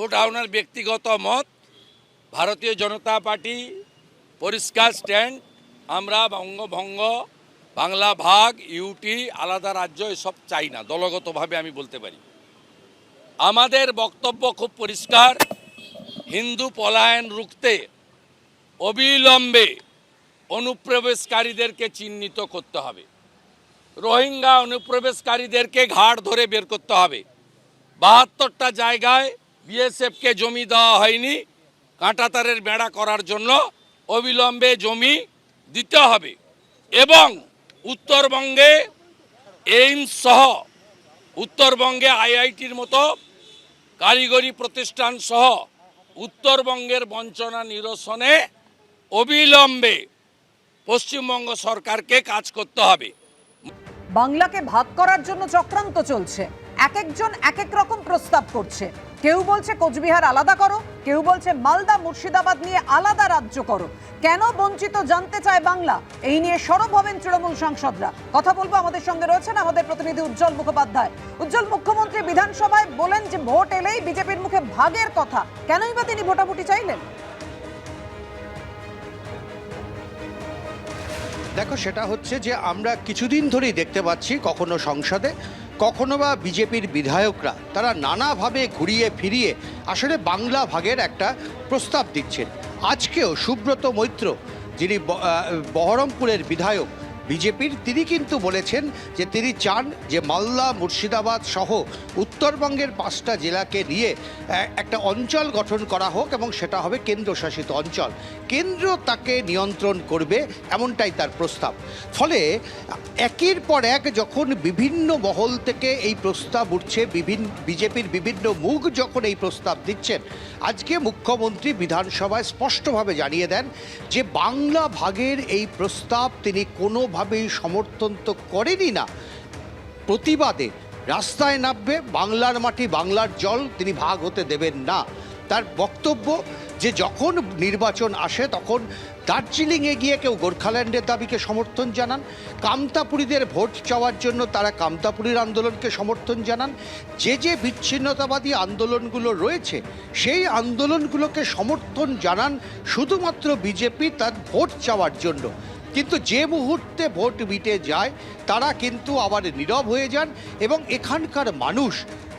ওটা ওনার ব্যক্তিগত মত। ভারতীয় জনতা পার্টি পরিষ্কার স্ট্যান্ড, আমরা বঙ্গভঙ্গ, বাংলা ভাগ ইউটি আলাদা রাজ্য, এসব চাই না, দলগতভাবে আমি বলতে পারি। আমাদের বক্তব্য খুব পরিষ্কার, হিন্দু পলায়ন রুখতে অবিলম্বে অনুপ্রবেশকারীদেরকে চিহ্নিত করতে হবে। রোহিঙ্গা অনুপ্রবেশকারীদেরকে ঘাট ধরে বের করতে হবে। বাহাত্তরটা জায়গায় বিএসএফকে জমি দেওয়া হয়নি, কাঁটাতারের বেড়া করার জন্য অবিলম্বে জমি দিতে হবে এবং উত্তরবঙ্গে এইমস সহ উত্তরবঙ্গে আইআইটির মতো কারিগরি প্রতিষ্ঠান সহ উত্তরবঙ্গের বঞ্চনা নিরসনে অবিলম্বে পশ্চিমবঙ্গ সরকারকে কাজ করতে হবে। বাংলাকে ভাগ করার জন্য চক্রান্ত চলছে। এক একজন এক এক রকম প্রস্তাব করছে। কেউ বলছে কোচবিহার আলাদা করো, কেউ বলছে মালদা, মুর্শিদাবাদ নিয়ে আলাদা রাজ্য করো। কেন বঞ্চিত জানতে চায় বাংলা? এই নিয়ে সরব হবেন তৃণমূল সাংসদরা। কথা বলব আমাদের সঙ্গে রয়েছেন আমাদের প্রতিনিধি উজ্জ্বল মুখোপাধ্যায়। উজ্জ্বল, মুখ্যমন্ত্রী বিধানসভায় বলেন যে ভোট এলেই বিজেপির মুখে ভাগের কথা। কেনই বা তিনি ভোটাভুটি চাইলেন? দেখো, সেটা হচ্ছে যে আমরা কিছুদিন ধরেই দেখতে পাচ্ছি কখনো সংসদে কখনো বা বিজেপির বিধায়করা তারা নানাভাবে ঘুরিয়ে ফিরিয়ে আসলে বাংলা ভাগের একটা প্রস্তাব দিচ্ছেন। আজকেও সুব্রত মৈত্র, যিনি বহরমপুরের বিধায়ক বিজেপির তিনি কিন্তু বলেছেন যে তিনি চান যে মালদা, মুর্শিদাবাদ সহ উত্তরবঙ্গের পাঁচটা জেলাকে নিয়ে একটা অঞ্চল গঠন করা হোক এবং সেটা হবে কেন্দ্রশাসিত অঞ্চল। কেন্দ্র তাকে নিয়ন্ত্রণ করবে এমনটাই তার প্রস্তাব। ফলে একের পর এক যখন বিভিন্ন মহল থেকে এই প্রস্তাব উঠছে বিভিন্ন বিজেপির বিভিন্ন মুখ যখন এই প্রস্তাব দিচ্ছেন, আজকে মুখ্যমন্ত্রী বিধানসভায় স্পষ্টভাবে জানিয়ে দেন যে বাংলা ভাগের এই প্রস্তাব তিনি কোনোভাবেই সমর্থন তো করেনই না। প্রতিবাদে রাস্তায় নামবে, বাংলার মাটি, বাংলার জল তিনি ভাগ হতে দেবেন না। তার বক্তব্য, যে যখন নির্বাচন আসে তখন দার্জিলিংয়ে গিয়ে কেউ গোর্খাল্যান্ডের দাবিকে সমর্থন জানান, কামতাপুরীদের ভোট চাওয়ার জন্য তারা কামতাপুরীর আন্দোলনকে সমর্থন জানান। যে যে বিচ্ছিন্নতাবাদী আন্দোলনগুলো রয়েছে, সেই আন্দোলনগুলোকে সমর্থন জানান শুধুমাত্র বিজেপি তার ভোট চাওয়ার জন্য। কিন্তু যে মুহূর্তে ভোট মিটে যায়, তারা কিন্তু আবার নীরব হয়ে যান এবং এখানকার মানুষ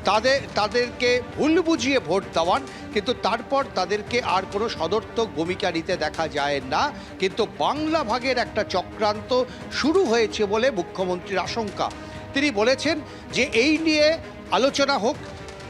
তাদের, তাদেরকে ভুল বুঝিয়ে ভোট দেওয়ান, কিন্তু তারপর তাদেরকে আর কোনো সদর্থক ভূমিকা নিতে দেখা যায় না। কিন্তু বাংলা ভাগের একটা চক্রান্ত শুরু হয়েছে বলে মুখ্যমন্ত্রীর আশঙ্কা। তিনি বলেছেন যে এই নিয়ে আলোচনা হোক,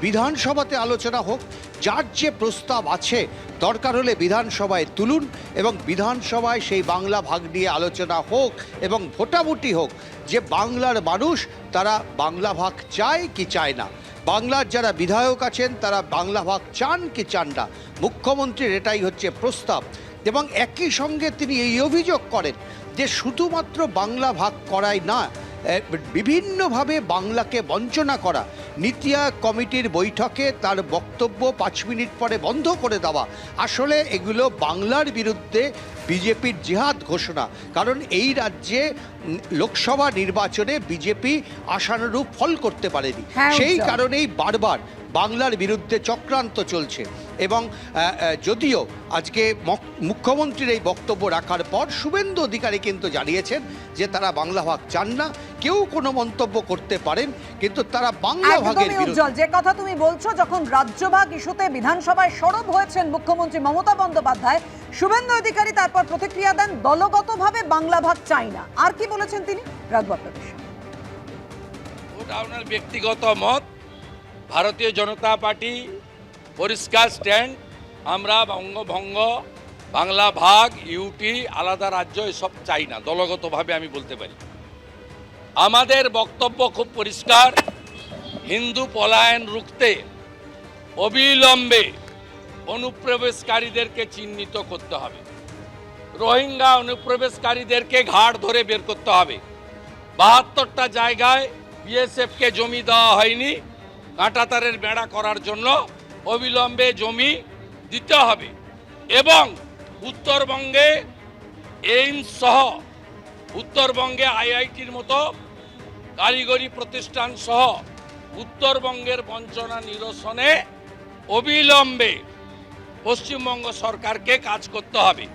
বিধানসভাতে আলোচনা হোক যার যে প্রস্তাব আছে, দরকার হলে বিধানসভায় তুলুন এবং বিধানসভায় সেই বাংলা ভাগ নিয়ে আলোচনা হোক এবং ভোটাভুটি হোক। যে বাংলার মানুষ, তারা বাংলা ভাগ চায় কি চায় না? বাংলার যারা বিধায়ক আছেন, তারা বাংলা ভাগ চান কি চান না? মুখ্যমন্ত্রীর এটাই হচ্ছে প্রস্তাব। এবং একই সঙ্গে তিনি এই অভিযোগ করেন যে শুধুমাত্র বাংলা ভাগ করাই না বিভিন্নভাবে বাংলাকে বঞ্চনা করা নীতি আয়োগ কমিটির বৈঠকে তার বক্তব্য পাঁচ মিনিট পরে বন্ধ করে দেওয়া। আসলে এগুলো বাংলার বিরুদ্ধে বিজেপির জিহাদ ঘোষণা। কারণ এই রাজ্যে লোকসভা নির্বাচনে বিজেপি আশানুরূপ ফল করতে পারেনি। হ্যাঁ, সেই কারণেই বারবার বাংলার বিরুদ্ধে চক্রান্ত চলছে। এবং যদিও আজকে মুখ্যমন্ত্রীর এই বক্তব্য রাখার পর শুভেন্দু অধিকারী কিন্তু জানিয়েছেন যে তারা বাংলা ভাগ চান না। কেউ কোনো মন্তব্য করতে পারেন কিন্তু তারা বাংলা ভাগের বিরুদ্ধে উজ্জ্বল যে কথা তুমি বলছো যখন রাজ্যভাগ ইস্যুতে বিধানসভায় সরব হয়েছেন মুখ্যমন্ত্রী মমতা বন্দ্যোপাধ্যায় শুভেন্দু অধিকারী তারপর প্রতিক্রিয়া দেন দলগতভাবে বাংলা ভাগ চাই না। আর কি বলেছেন তিনি। ওটা ওনার ব্যক্তিগত মত ভারতীয় জনতা পার্টি পরিষ্কার স্ট্যান্ড আমরা বঙ্গভঙ্গ বাংলা ভাগ ইউটি আলাদা রাজ্য এসব চাই না দলগতভাবে আমি বলতে পারি। আমাদের বক্তব্য খুব পরিষ্কার। হিন্দু পলায়ন রুখতে অবিলম্বে অনুপ্রবেশকারীদেরকে চিহ্নিত করতে হবে। রোহিঙ্গা অনুপ্রবেশকারীদেরকে ঘাট ধরে বের করতে হবে। বাহাত্তরটা জায়গায় বিএসএফকে জমি দেওয়া হয়নি। কাঁটাতারের বেড়া করার জন্য অবিলম্বে জমি দিতে হবে। এবং উত্তরবঙ্গে এইমস সহ উত্তরবঙ্গে আইআইটির মতো কারিগরি প্রতিষ্ঠান সহ উত্তরবঙ্গের বঞ্চনা নিরসনে অবিলম্বে পশ্চিমবঙ্গ সরকারকে কাজ করতে হবে।